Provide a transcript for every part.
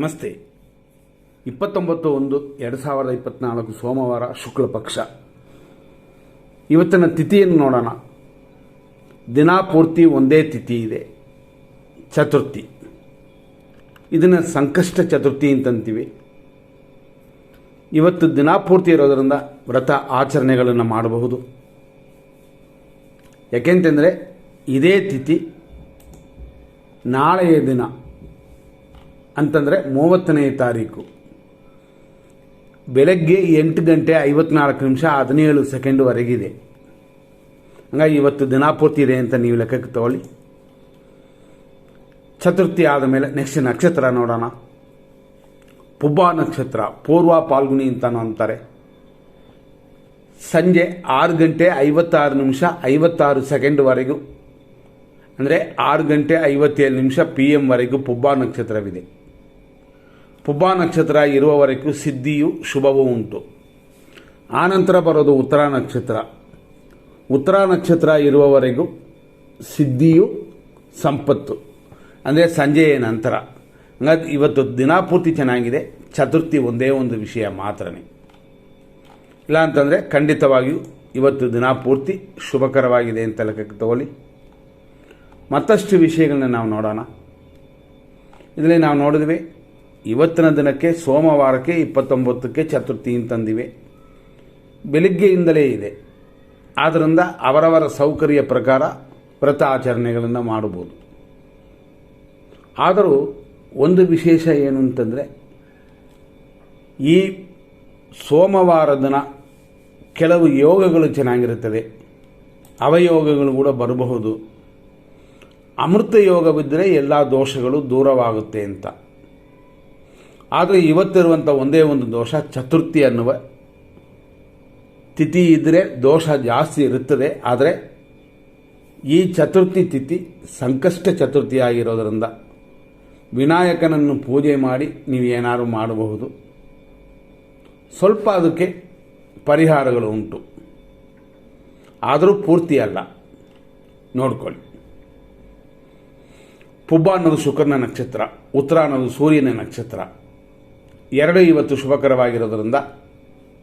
ನಮಸ್ತೆ. ಇಪ್ಪತ್ತೊಂಬತ್ತು ಒಂದು ಎರಡು ಸಾವಿರದ ಇಪ್ಪತ್ನಾಲ್ಕು ಸೋಮವಾರ ಶುಕ್ಲ ಪಕ್ಷ. ಇವತ್ತಿನ ತಿಥಿಯನ್ನು ನೋಡೋಣ. ದಿನಾಪೂರ್ತಿ ಒಂದೇ ತಿಥಿ ಇದೆ. ಚತುರ್ಥಿ. ಇದನ್ನು ಸಂಕಷ್ಟ ಚತುರ್ಥಿ ಅಂತಂತೀವಿ. ಇವತ್ತು ದಿನಾಪೂರ್ತಿ ಇರೋದರಿಂದ ವ್ರತ ಆಚರಣೆಗಳನ್ನು ಮಾಡಬಹುದು. ಯಾಕೆಂತಂದರೆ ಇದೇ ತಿಥಿ ನಾಳೆಯ ದಿನ. ಅಂತಂದರೆ ಮೂವತ್ತನೇ ತಾರೀಕು. ಬೆಳಗ್ಗೆ ಎಂಟು ಗಂಟೆ ಐವತ್ನಾಲ್ಕು ನಿಮಿಷ ಹದಿನೇಳು ಸೆಕೆಂಡ್ವರೆಗಿದೆ ಹಂಗಾಗಿ ಇವತ್ತು ದಿನಾಪೂರ್ತಿ ಇದೆ ಅಂತ ನೀವು ಲೆಕ್ಕಕ್ಕೆ ತಗೊಳ್ಳಿ. ಚತುರ್ಥಿ ಆದ ಮೇಲೆ ನೆಕ್ಸ್ಟ್ ನಕ್ಷತ್ರ ನೋಡೋಣ. ಪುಬ್ಬ ನಕ್ಷತ್ರ, ಪೂರ್ವ ಪಾಲ್ಗುಣಿ ಅಂತ ಅಂತಾರೆ. ಸಂಜೆ ಆರು ಗಂಟೆ ಐವತ್ತಾರು ನಿಮಿಷ ಐವತ್ತಾರು ಸೆಕೆಂಡ್ವರೆಗೂ ಅಂದರೆ ಆರು ಗಂಟೆ ಐವತ್ತೇಳು ನಿಮಿಷ ಪಿ ಎಮ್ವರೆಗೂ ಪುಬ್ಬ ನಕ್ಷತ್ರವಿದೆ. ಪುಬ್ಬ ನಕ್ಷತ್ರ ಇರುವವರೆಗೂ ಸಿದ್ಧಿಯು ಶುಭವೂ ಉಂಟು. ಆನಂತರ ಬರೋದು ಉತ್ತರ ನಕ್ಷತ್ರ. ಉತ್ತರ ನಕ್ಷತ್ರ ಇರುವವರೆಗೂ ಸಿದ್ಧಿಯು ಸಂಪತ್ತು. ಅಂದರೆ ಸಂಜೆಯ ನಂತರ. ಹಂಗಾಗಿ ಇವತ್ತು ದಿನಾಪೂರ್ತಿ ಚೆನ್ನಾಗಿದೆ, ಚತುರ್ಥಿ ಒಂದೇ ಒಂದು ವಿಷಯ ಮಾತ್ರನೇ. ಇಲ್ಲ ಅಂತಂದರೆ ಖಂಡಿತವಾಗಿಯೂ ಇವತ್ತು ದಿನಾಪೂರ್ತಿ ಶುಭಕರವಾಗಿದೆ ಅಂತ ಲೆಕ್ಕಕ್ಕೆ ತಗೊಳ್ಳಿ. ಮತ್ತಷ್ಟು ವಿಷಯಗಳನ್ನ ನಾವು ನೋಡೋಣ. ಇದರಲ್ಲಿ ನಾವು ನೋಡಿದ್ವಿ ಇವತ್ತಿನ ದಿನಕ್ಕೆ ಸೋಮವಾರಕ್ಕೆ ಇಪ್ಪತ್ತೊಂಬತ್ತಕ್ಕೆ ಚತುರ್ಥಿ ಅಂತಂದಿವೆ ಬೆಳಿಗ್ಗೆಯಿಂದಲೇ ಇದೆ. ಆದ್ದರಿಂದ ಅವರವರ ಸೌಕರ್ಯ ಪ್ರಕಾರ ವ್ರತ ಆಚರಣೆಗಳನ್ನು ಮಾಡಬಹುದು. ಆದರೂ ಒಂದು ವಿಶೇಷ ಏನು ಅಂತಂದರೆ ಈ ಸೋಮವಾರ ದಿನ ಕೆಲವು ಯೋಗಗಳು ಚೆನ್ನಾಗಿರುತ್ತದೆ. ಅವಯೋಗಗಳು ಕೂಡ ಬರಬಹುದು. ಅಮೃತ ಯೋಗವಿದ್ದರೆ ಎಲ್ಲ ದೋಷಗಳು ದೂರವಾಗುತ್ತೆ ಅಂತ. ಆದರೆ ಇವತ್ತಿರುವಂಥ ಒಂದೇ ಒಂದು ದೋಷ ಚತುರ್ಥಿ ಅನ್ನುವ ತಿಥಿ ಇದ್ದರೆ ದೋಷ ಜಾಸ್ತಿ ಇರುತ್ತದೆ. ಆದರೆ ಈ ಚತುರ್ಥಿ ತಿಥಿ ಸಂಕಷ್ಟ ಚತುರ್ಥಿ ಆಗಿರೋದರಿಂದ ವಿನಾಯಕನನ್ನು ಪೂಜೆ ಮಾಡಿ ನೀವು ಏನಾದರೂ ಮಾಡಬಹುದು. ಸ್ವಲ್ಪ ಅದಕ್ಕೆ ಪರಿಹಾರಗಳು ಉಂಟು. ಆದರೂ ಪೂರ್ತಿ ಅಲ್ಲ. ನೋಡ್ಕೊಳ್ಳಿ. ಪುಬ್ಬ ಅನ್ನೋದು ಶುಕ್ರನ ನಕ್ಷತ್ರ ಉತ್ತರ ಅನ್ನೋದು ಸೂರ್ಯನ ನಕ್ಷತ್ರ. ಎರಡು ಇವತ್ತು ಶುಭಕರವಾಗಿರೋದ್ರಿಂದ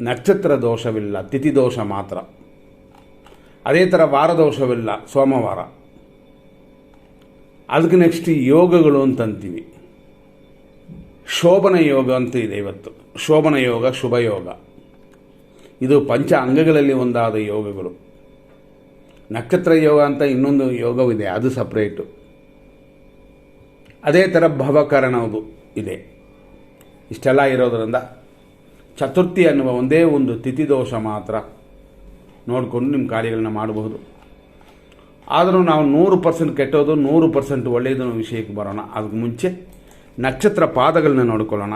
ನಕ್ಷತ್ರ ದೋಷವಿಲ್ಲ, ತಿಥಿ ದೋಷ ಮಾತ್ರ. ಅದೇ ಥರ ವಾರ ದೋಷವಿಲ್ಲ, ಸೋಮವಾರ. ಅದಕ್ಕೆ ನೆಕ್ಸ್ಟ್ ಯೋಗಗಳು ಅಂತಂತೀವಿ ಶೋಭನ ಯೋಗ ಅಂತ ಇದೆ ಇವತ್ತು. ಶೋಭನ ಯೋಗ, ಶುಭ ಯೋಗ. ಇದು ಪಂಚ ಅಂಗಗಳಲ್ಲಿ ಒಂದಾದ ಯೋಗಗಳು. ನಕ್ಷತ್ರ ಯೋಗ ಅಂತ ಇನ್ನೊಂದು ಯೋಗವಿದೆ, ಅದು ಸಪ್ರೇಟು ಅದೇ ಥರ ಭವಕರಣವು ಇದೆ. ಇಷ್ಟೆಲ್ಲ ಇರೋದರಿಂದ ಚತುರ್ಥಿ ಅನ್ನುವ ಒಂದೇ ಒಂದು ತಿಥಿ ದೋಷ ಮಾತ್ರ ನೋಡಿಕೊಂಡು ನಿಮ್ಮ ಕಾರ್ಯಗಳನ್ನ ಮಾಡಬಹುದು. ಆದರೂ ನಾವು ನೂರು ಪರ್ಸೆಂಟ್ ಕೆಟ್ಟೋದು, ನೂರು ಪರ್ಸೆಂಟ್ ಒಳ್ಳೆಯದು ವಿಷಯಕ್ಕೆ ಬರೋಣ. ಅದಕ್ಕೆ ಮುಂಚೆ ನಕ್ಷತ್ರ ಪಾದಗಳನ್ನ ನೋಡ್ಕೊಳ್ಳೋಣ.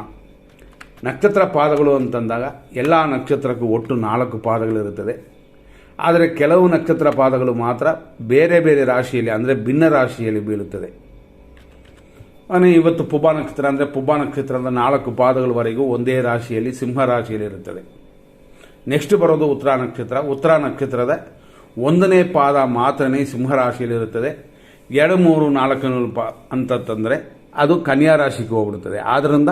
ನಕ್ಷತ್ರ ಪಾದಗಳು ಅಂತಂದಾಗ ಎಲ್ಲ ನಕ್ಷತ್ರಕ್ಕೂ ಒಟ್ಟು ನಾಲ್ಕು ಪಾದಗಳಿರುತ್ತದೆ. ಆದರೆ ಕೆಲವು ನಕ್ಷತ್ರ ಪಾದಗಳು ಮಾತ್ರ ಬೇರೆ ಬೇರೆ ರಾಶಿಯಲ್ಲಿ, ಅಂದರೆ ಭಿನ್ನ ರಾಶಿಯಲ್ಲಿ ಬೀಳುತ್ತದೆ. ಇವತ್ತು ಪುಬ್ಬ ನಕ್ಷತ್ರ ಅಂದರೆ ಪುಬ್ಬ ನಕ್ಷತ್ರದ ನಾಲ್ಕು ಪಾದಗಳವರೆಗೂ ಒಂದೇ ರಾಶಿಯಲ್ಲಿ ಸಿಂಹ ರಾಶಿಯಲ್ಲಿ ಇರುತ್ತದೆ. ನೆಕ್ಸ್ಟ್ ಬರೋದು ಉತ್ತರ ನಕ್ಷತ್ರ ಉತ್ತರ ನಕ್ಷತ್ರದ ಒಂದನೇ ಪಾದ ಮಾತ್ರ ಸಿಂಹ ರಾಶಿಯಲ್ಲಿರುತ್ತದೆ ಎರಡು, ಮೂರು, ನಾಲ್ಕು ಪಾ ಅಂತಂದರೆ ಅದು ಕನ್ಯಾ ರಾಶಿಗೆ ಹೋಗ್ಬಿಡುತ್ತದೆ. ಆದ್ದರಿಂದ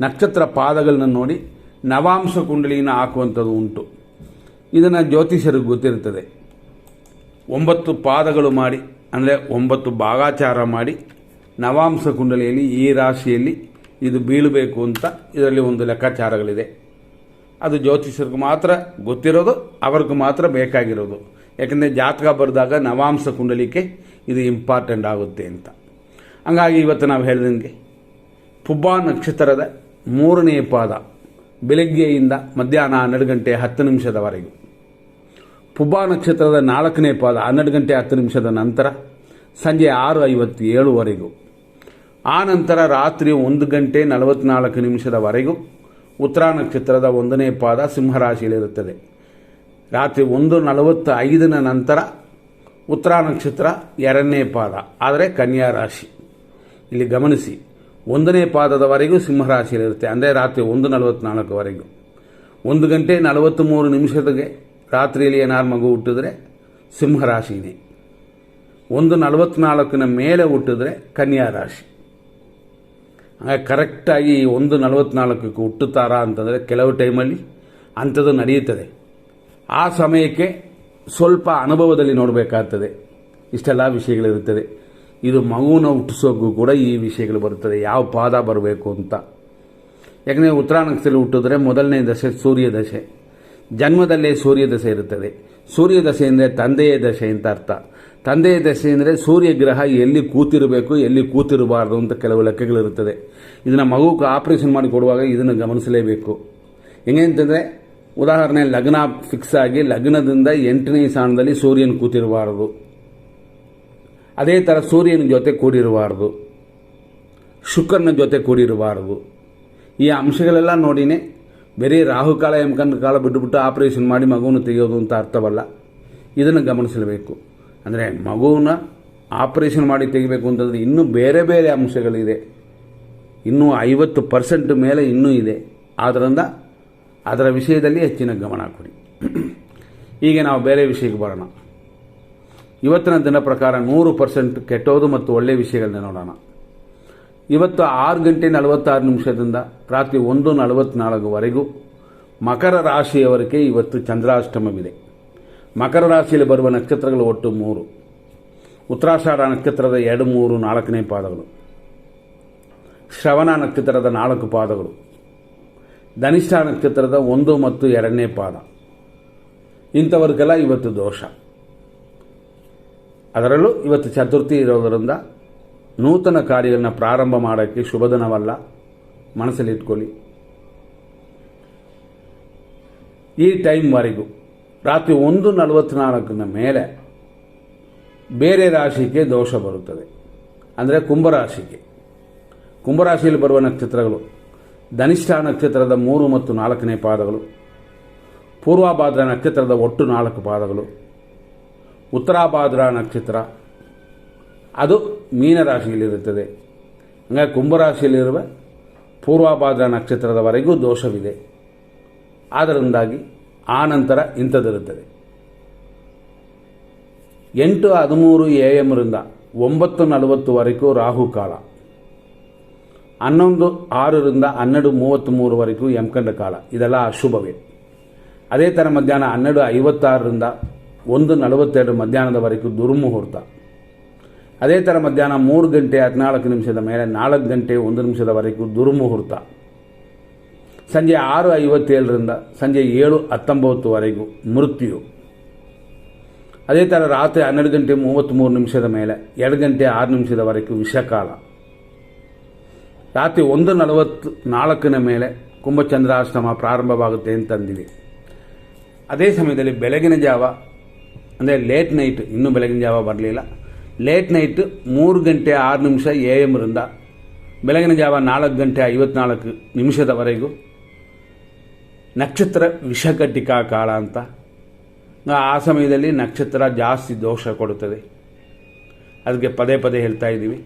ನಕ್ಷತ್ರ ಪಾದಗಳನ್ನ ನೋಡಿ ನವಾಂಶ ಕುಂಡಲಿನ ಹಾಕುವಂಥದ್ದು ಉಂಟು. ಇದನ್ನು ಜ್ಯೋತಿಷರಿಗೆ ಗೊತ್ತಿರುತ್ತದೆ. ಒಂಬತ್ತು ಪಾದಗಳು ಮಾಡಿ, ಅಂದರೆ ಒಂಬತ್ತು ಭಾಗಾಚಾರ ಮಾಡಿ ನವಾಂಶ ಕುಂಡಲಿಯಲ್ಲಿ ಈ ರಾಶಿಯಲ್ಲಿ ಇದು ಬೀಳಬೇಕು ಅಂತ ಇದರಲ್ಲಿ ಒಂದು ಲೆಕ್ಕಾಚಾರಗಳಿದೆ. ಅದು ಜ್ಯೋತಿಷರಿಗೆ ಮಾತ್ರ ಗೊತ್ತಿರೋದು, ಅವ್ರಿಗೆ ಮಾತ್ರ ಬೇಕಾಗಿರೋದು. ಯಾಕೆಂದರೆ ಜಾತಕ ಬರೆದಾಗ ನವಾಂಶ ಕುಂಡಲಿಕೆ ಇದು ಇಂಪಾರ್ಟೆಂಟ್ ಆಗುತ್ತೆ ಅಂತ. ಹಂಗಾಗಿ ಇವತ್ತು ನಾವು ಹೇಳಿದಂಗೆ ಪುಬ್ಬಾ ನಕ್ಷತ್ರದ ಮೂರನೇ ಪಾದ ಬೆಳಗ್ಗೆಯಿಂದ ಮಧ್ಯಾಹ್ನ ಹನ್ನೆರಡು ಗಂಟೆ ಹತ್ತು ನಿಮಿಷದವರೆಗೂ. ಪುಬ್ಬಾ ನಕ್ಷತ್ರದ ನಾಲ್ಕನೇ ಪಾದ ಹನ್ನೆರಡು ಗಂಟೆ ಹತ್ತು ನಿಮಿಷದ ನಂತರ ಸಂಜೆ ಆರು ಐವತ್ತು ಏಳುವರೆಗೂ ಆ ನಂತರ ರಾತ್ರಿ ಒಂದು ಗಂಟೆ ನಲವತ್ನಾಲ್ಕು ನಿಮಿಷದವರೆಗೂ ಉತ್ತರ ನಕ್ಷತ್ರದ ಒಂದನೇ ಪಾದ ಸಿಂಹರಾಶಿಯಲ್ಲಿರುತ್ತದೆ. ರಾತ್ರಿ ಒಂದು ನಲವತ್ತ ಐದನ ನಂತರ ಉತ್ತರ ನಕ್ಷತ್ರ ಎರಡನೇ ಪಾದ, ಆದರೆ ಕನ್ಯಾ ರಾಶಿ. ಇಲ್ಲಿ ಗಮನಿಸಿ, ಒಂದನೇ ಪಾದದವರೆಗೂ ಸಿಂಹರಾಶಿಯಲ್ಲಿರುತ್ತೆ, ಅಂದರೆ ರಾತ್ರಿ ಒಂದು ನಲವತ್ನಾಲ್ಕುವರೆಗೂ. ಒಂದು ಗಂಟೆ ನಲವತ್ತ್ಮೂರು ನಿಮಿಷದಗೆ ರಾತ್ರಿಯಲ್ಲಿ ಏನಾರು ಮಗು ಹುಟ್ಟಿದ್ರೆ ಸಿಂಹರಾಶಿನೇ ಒಂದು ನಲವತ್ನಾಲ್ಕನ ಮೇಲೆ ಹುಟ್ಟಿದ್ರೆ ಕನ್ಯಾ ರಾಶಿ. ಕರೆಕ್ಟಾಗಿ ಒಂದು ನಲವತ್ನಾಲ್ಕಕ್ಕೆ ಹುಟ್ಟುತ್ತಾರಾ ಅಂತಂದರೆ ಕೆಲವು ಟೈಮಲ್ಲಿ ಅಂಥದ್ದು ನಡೆಯುತ್ತದೆ. ಆ ಸಮಯಕ್ಕೆ ಸ್ವಲ್ಪ ಅನುಭವದಲ್ಲಿ ನೋಡಬೇಕಾಗ್ತದೆ. ಇಷ್ಟೆಲ್ಲ ವಿಷಯಗಳಿರುತ್ತದೆ. ಇದು ಮಗುನ ಹುಟ್ಟಿಸೋಕ್ಕೂ ಕೂಡ ಈ ವಿಷಯಗಳು ಬರುತ್ತದೆ. ಯಾವ ಪಾದ ಬರಬೇಕು ಅಂತ. ಯಾಕಂದರೆ ಉತ್ತರಾಯಣದಲ್ಲಿ ಹುಟ್ಟಿದ್ರೆ ಮೊದಲನೇ ದಶೆ ಸೂರ್ಯ ದಶೆ. ಜನ್ಮದಲ್ಲೇ ಸೂರ್ಯ ದಶೆ ಇರುತ್ತದೆ. ಸೂರ್ಯ ದಶೆ ತಂದೆಯ ದಶೆ ಅಂತ ಅರ್ಥ. ತಂದೆಯ ದಶೆ ಅಂದರೆ ಸೂರ್ಯ ಗ್ರಹ ಎಲ್ಲಿ ಕೂತಿರಬೇಕು, ಎಲ್ಲಿ ಕೂತಿರಬಾರ್ದು ಅಂತ ಕೆಲವು ಲೆಕ್ಕಗಳಿರುತ್ತದೆ. ಇದನ್ನು ಮಗುಗೆ ಆಪರೇಷನ್ ಮಾಡಿ ಕೊಡುವಾಗ ಇದನ್ನು ಗಮನಿಸಲೇಬೇಕು. ಹೆಂಗೆ ಅಂತಂದರೆ, ಉದಾಹರಣೆ, ಲಗ್ನ ಫಿಕ್ಸ್ ಆಗಿ ಲಗ್ನದಿಂದ ಎಂಟನೇ ಸ್ಥಾನದಲ್ಲಿ ಸೂರ್ಯನ ಕೂತಿರಬಾರದು. ಅದೇ ಥರ ಸೂರ್ಯನ ಜೊತೆ ಕೂಡಿರಬಾರ್ದು. ಶುಕ್ರನ ಜೊತೆ ಕೂಡಿರಬಾರದು. ಈ ಅಂಶಗಳೆಲ್ಲ ನೋಡಿನೇ ಬರೀ ರಾಹುಕಾಲ ಎಂಕಂದ ಕಾಲ ಬಿಟ್ಟುಬಿಟ್ಟು ಆಪರೇಷನ್ ಮಾಡಿ ಮಗುವನ್ನು ತೆಗೆಯೋದು ಅಂತ ಅರ್ಥವಲ್ಲ. ಇದನ್ನು ಗಮನಿಸಬೇಕು ಅಂದರೆ ಮಗುವನ್ನ ಆಪರೇಷನ್ ಮಾಡಿ ತೆಗಿಬೇಕು ಅಂತಂದರೆ ಇನ್ನೂ ಬೇರೆ ಬೇರೆ ಅಂಶಗಳಿದೆ. ಇನ್ನೂ ಐವತ್ತು ಪರ್ಸೆಂಟ್ ಮೇಲೆ ಇನ್ನೂ ಇದೆ. ಆದ್ದರಿಂದ ಅದರ ವಿಷಯದಲ್ಲಿ ಹೆಚ್ಚಿನ ಗಮನ ಕೊಡಿ. ಈಗ ನಾವು ಬೇರೆ ವಿಷಯಕ್ಕೆ ಬರೋಣ. ಇವತ್ತಿನ ದಿನ ಪ್ರಕಾರ ನೂರು ಪರ್ಸೆಂಟ್ ಕೆಟ್ಟೋದು ಮತ್ತು ಒಳ್ಳೆಯ ವಿಷಯಗಳನ್ನ ನೋಡೋಣ. ಇವತ್ತು ಆರು ಗಂಟೆ ನಲವತ್ತಾರು ನಿಮಿಷದಿಂದ ರಾತ್ರಿ ಒಂದು ನಲವತ್ತ್ನಾಲ್ಕುವರೆಗೂ ಮಕರ ರಾಶಿಯವರಿಗೆ ಇವತ್ತು ಚಂದ್ರಾಷ್ಟಮವಿದೆ. ಮಕರ ರಾಶಿಯಲ್ಲಿ ಬರುವ ನಕ್ಷತ್ರಗಳು ಒಟ್ಟು ಮೂರು. ಉತ್ತರಾಷಾಢ ನಕ್ಷತ್ರದ ಎರಡು, ಮೂರು, ನಾಲ್ಕನೇ ಪಾದಗಳು. ಶ್ರವಣ ನಕ್ಷತ್ರದ ನಾಲ್ಕು ಪಾದಗಳು. ಧನಿಷ್ಠ ನಕ್ಷತ್ರದ ಒಂದು ಮತ್ತು ಎರಡನೇ ಪಾದ. ಇಂಥವರಿಗೆಲ್ಲ ಇವತ್ತು ದೋಷ. ಅದರಲ್ಲೂ ಇವತ್ತು ಚತುರ್ಥಿ ಇರೋದರಿಂದ ನೂತನ ಕಾರ್ಯಗಳನ್ನ ಪ್ರಾರಂಭ ಮಾಡೋಕ್ಕೆ ಶುಭ ದಿನವಲ್ಲ. ಮನಸ್ಸಲ್ಲಿ ಇಟ್ಕೊಳ್ಳಿ. ಈ ಟೈಮ್ವರೆಗೂ ರಾತ್ರಿ ಒಂದು ನಲವತ್ತ್ನಾಲ್ಕನ ಮೇಲೆ ಬೇರೆ ರಾಶಿಗೆ ದೋಷ ಬರುತ್ತದೆ. ಅಂದರೆ ಕುಂಭರಾಶಿಗೆ. ಕುಂಭರಾಶಿಯಲ್ಲಿ ಬರುವ ನಕ್ಷತ್ರಗಳು, ಧನಿಷ್ಠ ನಕ್ಷತ್ರದ ಮೂರು ಮತ್ತು ನಾಲ್ಕನೇ ಪಾದಗಳು, ಪೂರ್ವಭಾದ್ರ ನಕ್ಷತ್ರದ ಒಟ್ಟು ನಾಲ್ಕು ಪಾದಗಳು, ಉತ್ತರಾಭಾದ್ರ ನಕ್ಷತ್ರ, ಅದು ಮೀನರಾಶಿಯಲ್ಲಿರುತ್ತದೆ ಹಂಗಾಗಿ ಕುಂಭರಾಶಿಯಲ್ಲಿರುವ ಪೂರ್ವಭಾದ್ರ ನಕ್ಷತ್ರದವರೆಗೂ ದೋಷವಿದೆ. ಆದ್ದರಿಂದಾಗಿ ಆ ನಂತರ ಇಂಥದ್ದಿರುತ್ತದೆ. ಎಂಟು ಹದಿಮೂರು ಎ ಎಮ್ರಿಂದ ಒಂಬತ್ತು ನಲವತ್ತುವರೆಗೂ ರಾಹುಕಾಲ ಹನ್ನೊಂದು ಆರರಿಂದ ಹನ್ನೆರಡು ಮೂವತ್ತ್ಮೂರುವರೆಗೂ ಎಂಕಂಡ ಕಾಲ. ಇದೆಲ್ಲ ಅಶುಭವೇ ಅದೇ ಥರ ಮಧ್ಯಾಹ್ನ ಹನ್ನೆರಡು ಐವತ್ತಾರರಿಂದ ಒಂದು ನಲವತ್ತೆರಡು ಮಧ್ಯಾಹ್ನದವರೆಗೂ ದುರ್ಮುಹೂರ್ತ. ಅದೇ ಥರ ಮಧ್ಯಾಹ್ನ ಮೂರು ಗಂಟೆ ಹದಿನಾಲ್ಕು ನಿಮಿಷದ ಮೇಲೆ ನಾಲ್ಕು ಗಂಟೆ ಒಂದು ನಿಮಿಷದವರೆಗೂ ದುರ್ಮುಹೂರ್ತ. ಸಂಜೆ ಆರು ಐವತ್ತೇಳರಿಂದ ಸಂಜೆ ಏಳು ಹತ್ತೊಂಬತ್ತುವರೆಗೂ ಮೃತ್ಯು. ಅದೇ ಥರ ರಾತ್ರಿ ಹನ್ನೆರಡು ಗಂಟೆ ಮೂವತ್ತ್ಮೂರು ನಿಮಿಷದ ಮೇಲೆ ಎರಡು ಗಂಟೆ ಆರು ನಿಮಿಷದವರೆಗೂ ವಿಷಕಾಲ. ರಾತ್ರಿ ಒಂದು ನಲವತ್ತು ನಾಲ್ಕನ ಮೇಲೆ ಕುಂಭಚಂದ್ರಾಶ್ರಮ ಪ್ರಾರಂಭವಾಗುತ್ತೆ ಅಂತಂದಿವಿ ಅದೇ ಸಮಯದಲ್ಲಿ ಬೆಳಗಿನ ಜಾವ, ಅಂದರೆ ಲೇಟ್ ನೈಟ್ ಇನ್ನೂ ಬೆಳಗಿನ ಜಾವ ಬರಲಿಲ್ಲ. ಲೇಟ್ ನೈಟ್ ಮೂರು ಗಂಟೆ ಆರು ನಿಮಿಷ ಎ ಎಮ್ರಿಂದ ಬೆಳಗಿನ ಜಾವ ನಾಲ್ಕು ಗಂಟೆ ಐವತ್ನಾಲ್ಕು ನಿಮಿಷದವರೆಗೂ ನಕ್ಷತ್ರ ವಿಷಕಟಿಕಾ ಕಾಲ ಅಂತ. ಆ ಸಮಯದಲ್ಲಿ ನಕ್ಷತ್ರ ಜಾಸ್ತಿ ದೋಷ ಕೊಡುತ್ತದೆ. ಅದಕ್ಕೆ ಪದೇ ಪದೇ ಹೇಳ್ತಾ ಇದ್ದೀವಿ.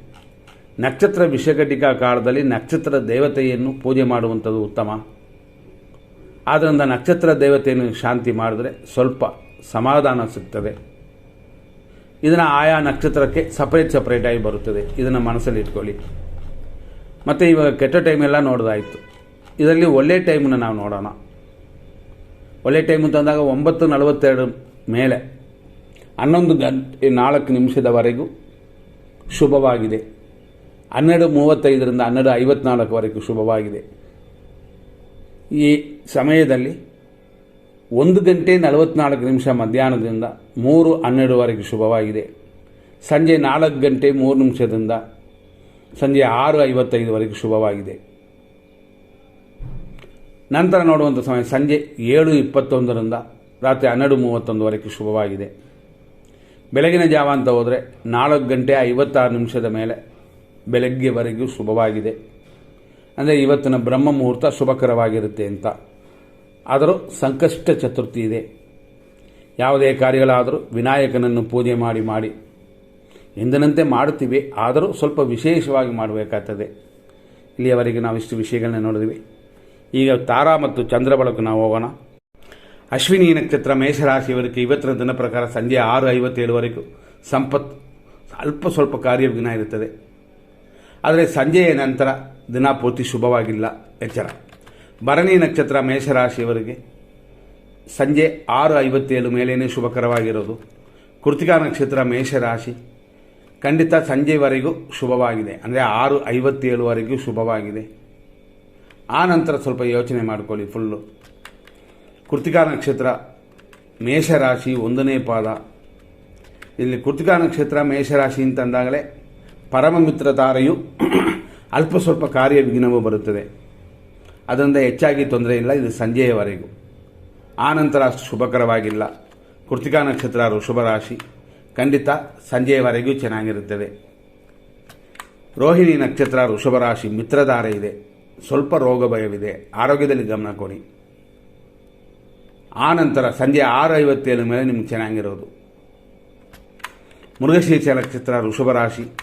ನಕ್ಷತ್ರ ವಿಷಕಟಿಕಾ ಕಾಲದಲ್ಲಿ ನಕ್ಷತ್ರ ದೇವತೆಯನ್ನು ಪೂಜೆ ಮಾಡುವಂಥದ್ದು ಉತ್ತಮ. ಆದ್ದರಿಂದ ನಕ್ಷತ್ರ ದೇವತೆಯನ್ನು ಶಾಂತಿ ಮಾಡಿದ್ರೆ ಸ್ವಲ್ಪ ಸಮಾಧಾನ ಸಿಗ್ತದೆ. ಇದನ್ನು ಆಯಾ ನಕ್ಷತ್ರಕ್ಕೆ ಸಪ್ರೇಟ್ ಸಪ್ರೇಟಾಗಿ ಬರುತ್ತದೆ. ಇದನ್ನು ಮನಸ್ಸಲ್ಲಿ ಇಟ್ಕೊಳ್ಳಿ. ಮತ್ತು ಇವಾಗ ಕೆಟ್ಟ ಟೈಮೆಲ್ಲ ನೋಡೋದಾಯಿತು. ಇದರಲ್ಲಿ ಒಳ್ಳೆಯ ಟೈಮನ್ನು ನಾವು ನೋಡೋಣ. ಒಳ್ಳೆ ಟೈಮ್ ತಂದಾಗ ಒಂಬತ್ತು ನಲವತ್ತೆರಡು ಮೇಲೆ. ಹನ್ನೊಂದು ಗಂಟೆ ನಾಲ್ಕು ನಿಮಿಷದವರೆಗೂ ಶುಭವಾಗಿದೆ. ಹನ್ನೆರಡು ಮೂವತ್ತೈದರಿಂದ ಹನ್ನೆರಡು ಐವತ್ನಾಲ್ಕವರೆಗೂ ಶುಭವಾಗಿದೆ. ಈ ಸಮಯದಲ್ಲಿ ಒಂದು ಗಂಟೆ ನಲವತ್ನಾಲ್ಕು ನಿಮಿಷ ಮಧ್ಯಾಹ್ನದಿಂದ ಮೂರು ಹನ್ನೆರಡುವರೆಗೆ ಶುಭವಾಗಿದೆ. ಸಂಜೆ ನಾಲ್ಕು ಗಂಟೆ ಮೂರು ನಿಮಿಷದಿಂದ ಸಂಜೆ ಆರು ಐವತ್ತೈದುವರೆಗೆ ಶುಭವಾಗಿದೆ. ನಂತರ ನೋಡುವಂಥ ಸಮಯ ಸಂಜೆ ಏಳು ಇಪ್ಪತ್ತೊಂದರಿಂದ ರಾತ್ರಿ ಹನ್ನೆರಡು ಮೂವತ್ತೊಂದುವರೆಗೆ ಶುಭವಾಗಿದೆ. ಬೆಳಗಿನ ಜಾವ ಅಂತ ಹೋದರೆ ನಾಲ್ಕು ಗಂಟೆ ಐವತ್ತಾರು ನಿಮಿಷದ ಮೇಲೆ ಬೆಳಗ್ಗೆವರೆಗೂ ಶುಭವಾಗಿದೆ. ಅಂದರೆ ಇವತ್ತಿನ ಬ್ರಹ್ಮ ಮುಹೂರ್ತ ಶುಭಕರವಾಗಿರುತ್ತೆ ಅಂತ. ಆದರೂ ಸಂಕಷ್ಟ ಚತುರ್ಥಿ ಇದೆ. ಯಾವುದೇ ಕಾರ್ಯಗಳಾದರೂ ವಿನಾಯಕನನ್ನು ಪೂಜೆ ಮಾಡಿ ಮಾಡಿ ಎಂದಿನಂತೆ ಮಾಡುತ್ತೀವಿ. ಆದರೂ ಸ್ವಲ್ಪ ವಿಶೇಷವಾಗಿ ಮಾಡಬೇಕಾಗ್ತದೆ. ಇಲ್ಲಿಯವರೆಗೆ ನಾವು ಇಷ್ಟು ವಿಷಯಗಳನ್ನ ನೋಡಿದ್ವಿ. ಈಗ ತಾರಾ ಮತ್ತು ಚಂದ್ರ ಬಳಕು ನಾವು ಹೋಗೋಣ. ಅಶ್ವಿನಿ ನಕ್ಷತ್ರ ಮೇಷರಾಶಿಯವರಿಗೆ ಇವತ್ತಿನ ದಿನ ಪ್ರಕಾರ ಸಂಜೆ ಆರು ಐವತ್ತೇಳುವರೆಗೂ ಸಂಪತ್ತು ಅಲ್ಪ ಸ್ವಲ್ಪ ಕಾರ್ಯವಿಘ್ನ ಇರುತ್ತದೆ. ಆದರೆ ಸಂಜೆಯ ನಂತರ ದಿನ ಪೂರ್ತಿ ಶುಭವಾಗಿಲ್ಲ. ಎಚ್ಚರ. ಭರಣಿ ನಕ್ಷತ್ರ ಮೇಷರಾಶಿಯವರಿಗೆ ಸಂಜೆ ಆರು ಐವತ್ತೇಳು ಮೇಲೇನೆ ಶುಭಕರವಾಗಿರೋದು. ಕೃತಿಕಾ ನಕ್ಷತ್ರ ಮೇಷರಾಶಿ ಖಂಡಿತ ಸಂಜೆವರೆಗೂ ಶುಭವಾಗಿದೆ. ಅಂದರೆ ಆರು ಐವತ್ತೇಳುವರೆಗೂ ಶುಭವಾಗಿದೆ. ಆ ನಂತರ ಸ್ವಲ್ಪ ಯೋಚನೆ ಮಾಡ್ಕೊಳ್ಳಿ ಫುಲ್ಲು ಕೃತಿಕಾ ನಕ್ಷತ್ರ, ಮೇಷರಾಶಿ ಒಂದನೇ ಪಾದ. ಇಲ್ಲಿ ಕೃತಿಕಾ ನಕ್ಷತ್ರ, ಮೇಷರಾಶಿ ಅಂತಂದಾಗಲೇ ಪರಮ ಮಿತ್ರ ತಾರೆಯು ಅಲ್ಪ ಸ್ವಲ್ಪ ಕಾರ್ಯ ವಿಘ್ನವೂ ಬರುತ್ತದೆ. ಅದರಿಂದ ಹೆಚ್ಚಾಗಿ ತೊಂದರೆ ಇಲ್ಲ, ಇದು ಸಂಜೆಯವರೆಗೂ. ಆ ನಂತರ ಅಷ್ಟು ಶುಭಕರವಾಗಿಲ್ಲ. ಕೃತಿಕಾ ನಕ್ಷತ್ರ ಋಷಭ ರಾಶಿ. ಖಂಡಿತ ಸಂಜೆಯವರೆಗೂ ಚೆನ್ನಾಗಿರುತ್ತದೆ. ರೋಹಿಣಿ ನಕ್ಷತ್ರ ಋಷಭ ರಾಶಿ ಮಿತ್ರಧಾರೆ ಇದೆ. ಸ್ವಲ್ಪ ರೋಗ ಭಯವಿದೆ. ಆರೋಗ್ಯದಲ್ಲಿ ಗಮನ ಕೊಡಿ. ಆ ನಂತರ ಸಂಜೆ ಆರು ಐವತ್ತೇಳು ಮೇಲೆ ನಿಮ್ಗೆ ಚೆನ್ನಾಗಿರೋದು. ಮೃಗಶೀರ್ಷ ನಕ್ಷತ್ರ ಋಷಭ ರಾಶಿ.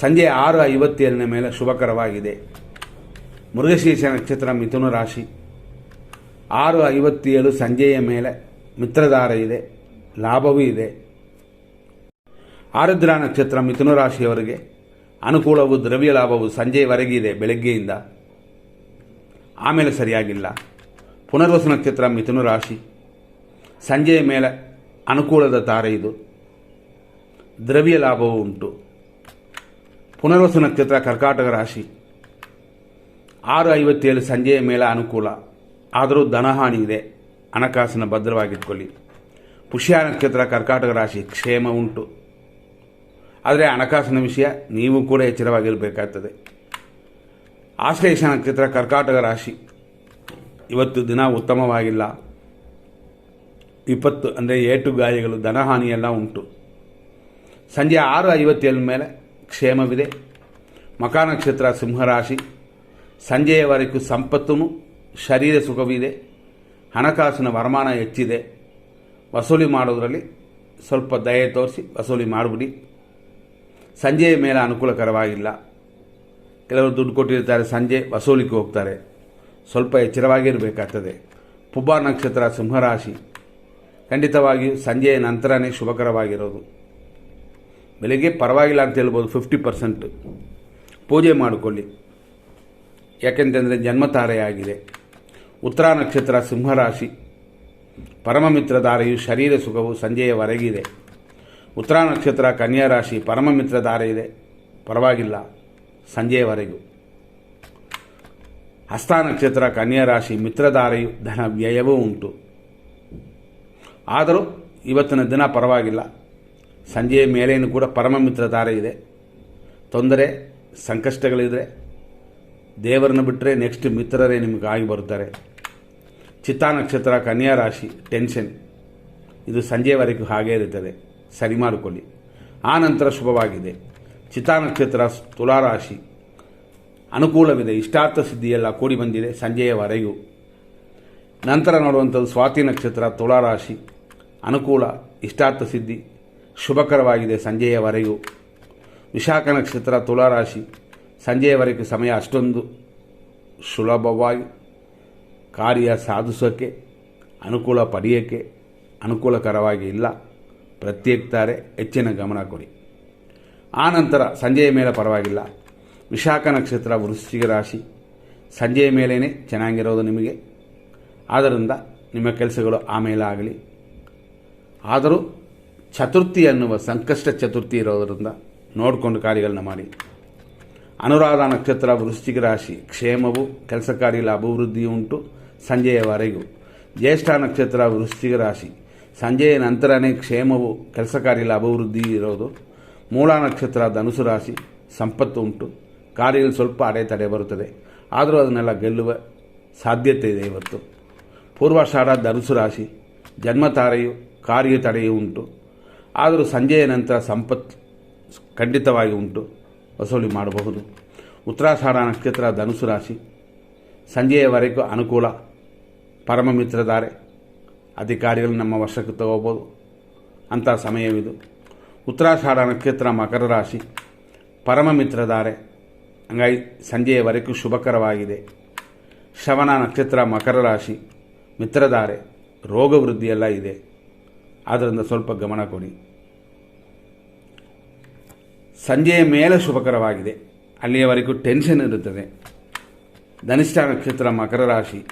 ಸಂಜೆ ಆರು ಐವತ್ತೇಳನೇ ಮೇಲೆ ಶುಭಕರವಾಗಿದೆ. ಮೃಗಶೀರ್ಷ ನಕ್ಷತ್ರ ಮಿಥುನ ರಾಶಿ. ಆರು ಐವತ್ತೇಳು ಸಂಜೆಯ ಮೇಲೆ ಮಿತ್ರಧಾರ ಇದೆ. ಲಾಭವೂ ಇದೆ. ಆರುದ್ರ ನಕ್ಷತ್ರ ಮಿಥುನ ರಾಶಿಯವರಿಗೆ ಅನುಕೂಲವು ದ್ರವ್ಯ ಲಾಭವು ಸಂಜೆಯವರೆಗಿದೆ ಬೆಳಗ್ಗೆಯಿಂದ. ಆಮೇಲೆ ಸರಿಯಾಗಿಲ್ಲ. ಪುನರ್ವಸು ನಕ್ಷತ್ರ ಮಿಥುನ ರಾಶಿ. ಸಂಜೆಯ ಮೇಲೆ ಅನುಕೂಲದ ತಾರೆ ಇದು. ದ್ರವ್ಯ ಲಾಭವು ಉಂಟು. ಪುನರ್ವಸು ನಕ್ಷತ್ರ ಕರ್ಕಾಟಕ ರಾಶಿ. ಆರು ಐವತ್ತೇಳು ಸಂಜೆಯ ಮೇಲೆ ಅನುಕೂಲ. ಆದರೂ ಧನಹಾನಿ ಇದೆ. ಹಣಕಾಸಿನ ಭದ್ರವಾಗಿಟ್ಕೊಳ್ಳಿ. ಪುಷ್ಯ ನಕ್ಷತ್ರ ಕರ್ಕಾಟಕ ರಾಶಿ ಕ್ಷೇಮ ಉಂಟು. ಆದರೆ ಹಣಕಾಸಿನ ವಿಷಯ ನೀವು ಕೂಡ ಎಚ್ಚರವಾಗಿರಬೇಕಾಗ್ತದೆ. ಆಶ್ಲೇಷ ನಕ್ಷತ್ರ ಕರ್ಕಾಟಕ ರಾಶಿ. ಇವತ್ತು ದಿನ ಉತ್ತಮವಾಗಿಲ್ಲ. ವಿಪತ್ತು ಅಂದರೆ ಏಟು ಗಾಯಗಳು ಧನಹಾನಿಯೆಲ್ಲ ಉಂಟು. ಸಂಜೆ ಆರು ಐವತ್ತೇಳು ಮೇಲೆ ಕ್ಷೇಮವಿದೆ. ಮಕಾ ನಕ್ಷತ್ರ ಸಿಂಹರಾಶಿ ಸಂಜೆಯವರೆಗೂ ಸಂಪತ್ತು ಶರೀರ ಸುಖವಿದೆ. ಹಣಕಾಸಿನ ವರಮಾನ ಹೆಚ್ಚಿದೆ. ವಸೂಲಿ ಮಾಡೋದರಲ್ಲಿ ಸ್ವಲ್ಪ ದಯೆ ತೋರಿಸಿ, ವಸೂಲಿ ಮಾಡಿಬಿಡಿ. ಸಂಜೆಯ ಮೇಲೆ ಅನುಕೂಲಕರವಾಗಿಲ್ಲ. ಕೆಲವರು ದುಡ್ಡು ಕೊಟ್ಟಿರ್ತಾರೆ, ಸಂಜೆ ವಸೂಲಿಗೆ ಹೋಗ್ತಾರೆ. ಸ್ವಲ್ಪ ಎಚ್ಚರವಾಗಿರಬೇಕಾಗ್ತದೆ ಪುಬ್ಬ ನಕ್ಷತ್ರ ಸಿಂಹರಾಶಿ. ಖಂಡಿತವಾಗಿಯೂ ಸಂಜೆಯ ನಂತರನೇ ಶುಭಕರವಾಗಿರೋದು. ಬೆಳಿಗ್ಗೆ ಪರವಾಗಿಲ್ಲ ಅಂತ ಹೇಳ್ಬೋದು ಫಿಫ್ಟಿ ಪರ್ಸೆಂಟ್ ಪೂಜೆ ಮಾಡಿಕೊಳ್ಳಿ. ಯಾಕೆಂತಂದರೆ ಜನ್ಮತಾರೆಯಾಗಿದೆ ಉತ್ತರ ನಕ್ಷತ್ರ ಸಿಂಹರಾಶಿ. ಪರಮಮಿತ್ರ ಧಾರೆಯು ಶರೀರ ಸುಖವು ಸಂಜೆಯವರೆಗಿದೆ. ಉತ್ತರ ನಕ್ಷತ್ರ, ಕನ್ಯಾ ರಾಶಿ ಪರಮಮಿತ್ರ ಧಾರೆ ಇದೆ. ಪರವಾಗಿಲ್ಲ. ಸಂಜೆಯವರೆಗೂ ಹಸ್ತ ನಕ್ಷತ್ರ, ಕನ್ಯಾ ರಾಶಿ ಮಿತ್ರಧಾರೆಯು ಧನ ವ್ಯಯವೂ ಉಂಟು. ಆದರೂ ಇವತ್ತಿನ ದಿನ ಪರವಾಗಿಲ್ಲ. ಸಂಜೆಯ ಮೇಲೆಯೂ ಕೂಡ ಪರಮ ಮಿತ್ರ ಧಾರೆ ಇದೆ. ತೊಂದರೆ, ಸಂಕಷ್ಟಗಳಿದ್ರೆ ದೇವರನ್ನು ಬಿಟ್ಟರೆ ನೆಕ್ಸ್ಟ್ ಮಿತ್ರರೇ ನಿಮಗೆ ಆಗಿ ಬರುತ್ತಾರೆ. ಚಿತ್ತಾ ನಕ್ಷತ್ರ, ಕನ್ಯಾ ರಾಶಿ ಟೆನ್ಷನ್ ಇದು ಸಂಜೆಯವರೆಗೂ ಹಾಗೇ ಇರುತ್ತದೆ. ಸರಿ ಮಾಡಿಕೊಳ್ಳಿ ಆ ನಂತರ ಶುಭವಾಗಿದೆ. ಚಿತಾ ನಕ್ಷತ್ರ ತುಲಾರಾಶಿ. ಅನುಕೂಲವಿದೆ. ಇಷ್ಟಾರ್ಥ ಸಿದ್ಧಿಯೆಲ್ಲ ಕೂಡಿ ಬಂದಿದೆ ಸಂಜೆಯವರೆಗೂ. ನಂತರ ನೋಡುವಂಥದ್ದು ಸ್ವಾತಿ ನಕ್ಷತ್ರ, ತುಲಾರಾಶಿ. ಅನುಕೂಲ, ಇಷ್ಟಾರ್ಥ ಸಿದ್ಧಿ ಶುಭಕರವಾಗಿದೆ ಸಂಜೆಯವರೆಗೂ. ವಿಶಾಖ ನಕ್ಷತ್ರ, ತುಲಾರಾಶಿ. ಸಂಜೆಯವರೆಗೂ ಸಮಯ ಅಷ್ಟೊಂದು ಸುಲಭವಾಗಿ ಕಾರ್ಯ ಸಾಧಿಸೋಕ್ಕೆ ಅನುಕೂಲ ಪಡೆಯೋಕ್ಕೆ ಅನುಕೂಲಕರವಾಗಿ ಇಲ್ಲ. ಪ್ರತ್ಯೇಕ್ತಾರೆ, ಹೆಚ್ಚಿನ ಗಮನ ಕೊಡಿ. ಆ ನಂತರ ಸಂಜೆಯ ಮೇಲೆ ಪರವಾಗಿಲ್ಲ. ವಿಶಾಖ ನಕ್ಷತ್ರ ವೃಶ್ಚಿಕ ರಾಶಿ. ಸಂಜೆಯ ಮೇಲೇ ಚೆನ್ನಾಗಿರೋದು ನಿಮಗೆ. ಆದ್ದರಿಂದ ನಿಮ್ಮ ಕೆಲಸಗಳು ಆಮೇಲೆ ಆಗಲಿ. ಆದರೂ ಚತುರ್ಥಿ ಅನ್ನುವ ಸಂಕಷ್ಟ ಚತುರ್ಥಿ ಇರೋದರಿಂದ ನೋಡಿಕೊಂಡು ಕಾರ್ಯಗಳನ್ನ ಮಾಡಿ. ಅನುರಾಧ ನಕ್ಷತ್ರ ವೃಶ್ಚಿಕ ರಾಶಿ. ಕ್ಷೇಮವು, ಕೆಲಸ ಕಾರ್ಯಗಳ ಅಭಿವೃದ್ಧಿ ಉಂಟು ಸಂಜೆಯವರೆಗೂ ಜ್ಯೇಷ್ಠ ನಕ್ಷತ್ರ ವೃಶ್ಚಿಕ ರಾಶಿ. ಸಂಜೆಯ ನಂತರನೇ ಕ್ಷೇಮವು ಕೆಲಸ ಕಾರ್ಯಗಳ ಅಭಿವೃದ್ಧಿ ಇರೋದು. ಮೂಲ ನಕ್ಷತ್ರ ಧನುಸು ರಾಶಿ ಸಂಪತ್ತು ಉಂಟು. ಕಾರ್ಯದಲ್ಲಿ ಸ್ವಲ್ಪ ಅಡೆತಡೆ ಬರುತ್ತದೆ. ಆದರೂ ಅದನ್ನೆಲ್ಲ ಗೆಲ್ಲುವ ಸಾಧ್ಯತೆ ಇದೆ ಇವತ್ತು. ಪೂರ್ವಾಷಾಢ ಧನುಸು ರಾಶಿ ಜನ್ಮತಾರೆಯು ಕಾರ್ಯ ತಡೆಯು ಉಂಟು. ಆದರೂ ಸಂಜೆಯ ನಂತರ ಸಂಪತ್ತು ಖಂಡಿತವಾಗಿ ಉಂಟು. ವಸೂಲಿ ಮಾಡಬಹುದು. ಉತ್ತರಾಷಾಢ ನಕ್ಷತ್ರ ಧನುಸು ರಾಶಿ ಸಂಜೆಯವರೆಗೂ ಅನುಕೂಲ. ಪರಮ ಮಿತ್ರಧಾರೆ. ಅಧಿಕಾರಿಗಳು ನಮ್ಮ ವಶಕ್ಕೆ ತಗೋಬೋದು. ಅಂಥ ಸಮಯವಿದು. ಉತ್ತರಾಷಾಢ ನಕ್ಷತ್ರ ಮಕರ ರಾಶಿ. ಪರಮ ಮಿತ್ರಧಾರೆ. ಹಂಗಾಗಿ ಸಂಜೆಯವರೆಗೂ ಶುಭಕರವಾಗಿದೆ. ಶವನ ನಕ್ಷತ್ರ ಮಕರ ರಾಶಿ. ಮಿತ್ರಧಾರೆ. ರೋಗ ವೃದ್ಧಿಯೆಲ್ಲ ಇದೆ. ಆದ್ದರಿಂದ ಸ್ವಲ್ಪ ಗಮನ ಕೊಡಿ. ಸಂಜೆಯ ಮೇಲೆ ಶುಭಕರವಾಗಿದೆ. ಅಲ್ಲಿಯವರೆಗೂ ಟೆನ್ಷನ್ ಇರುತ್ತದೆ. ಧನಿಷ್ಠ ನಕ್ಷತ್ರ ಮಕರ ರಾಶಿ.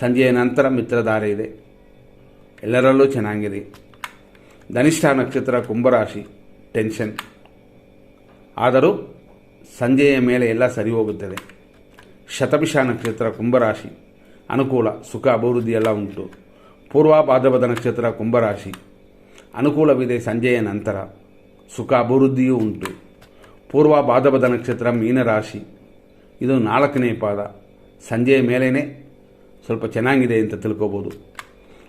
ಸಂಜೆಯ ನಂತರ ಮಿತ್ರಧಾರೆ ಇದೆ. ಎಲ್ಲರಲ್ಲೂ ಚೆನ್ನಾಗಿದೆ. ಧನಿಷ್ಠ ನಕ್ಷತ್ರ ಕುಂಭರಾಶಿ ಟೆನ್ಷನ್ ಆದರೂ ಸಂಜೆಯ ಮೇಲೆ ಎಲ್ಲ ಸರಿ ಹೋಗುತ್ತದೆ. ಶತಭಿಷ ನಕ್ಷತ್ರ ಕುಂಭರಾಶಿ, ಅನುಕೂಲ, ಸುಖ, ಅಭಿವೃದ್ಧಿ ಎಲ್ಲ ಉಂಟು. ಪೂರ್ವ ಭಾದ್ರಪದ ನಕ್ಷತ್ರ ಕುಂಭರಾಶಿ, ಅನುಕೂಲವಿದೆ ಸಂಜೆಯ ನಂತರ. ಸುಖ, ಅಭಿವೃದ್ಧಿಯೂ ಉಂಟು. ಪೂರ್ವ ಭಾದ್ರಪದ ನಕ್ಷತ್ರ ಮೀನರಾಶಿ, ಇದು ನಾಲ್ಕನೇ ಪಾದ. ಸಂಜೆಯ ಮೇಲೇ ಸ್ವಲ್ಪ ಚೆನ್ನಾಗಿದೆ ಅಂತ ತಿಳ್ಕೊಬೋದು.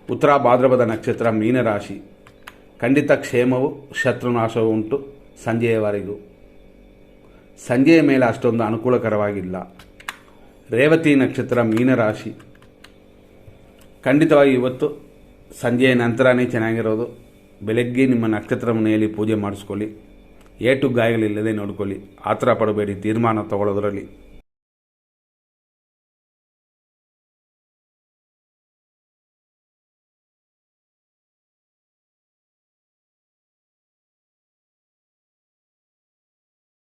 ಉತ್ತರ ಭಾದ್ರಪದ ನಕ್ಷತ್ರ ಮೀನರಾಶಿ. ಖಂಡಿತ ಕ್ಷೇಮವು, ಶತ್ರುನಾಶವು ಉಂಟು. ಸಂಜೆಯವರೆಗೂ. ಸಂಜೆಯ ಮೇಲೆ ಅಷ್ಟೊಂದು ಅನುಕೂಲಕರವಾಗಿಲ್ಲ. ರೇವತಿ ನಕ್ಷತ್ರ ಮೀನರಾಶಿ. ಖಂಡಿತವಾಗಿ ಇವತ್ತು ಸಂಜೆಯ ನಂತರನೇ ಚೆನ್ನಾಗಿರೋದು. ಬೆಳಗ್ಗೆ ನಿಮ್ಮ ನಕ್ಷತ್ರ ಮನೆಯಲ್ಲಿ ಪೂಜೆ ಮಾಡಿಸ್ಕೊಳ್ಳಿ. ಏಟು ಗಾಯಗಳಿಲ್ಲದೆ ನೋಡ್ಕೊಳ್ಳಿ. ಆತರ ಪಡಬೇಡಿ, ತೀರ್ಮಾನ ತಗೊಳ್ಳೋದ್ರಲ್ಲಿ.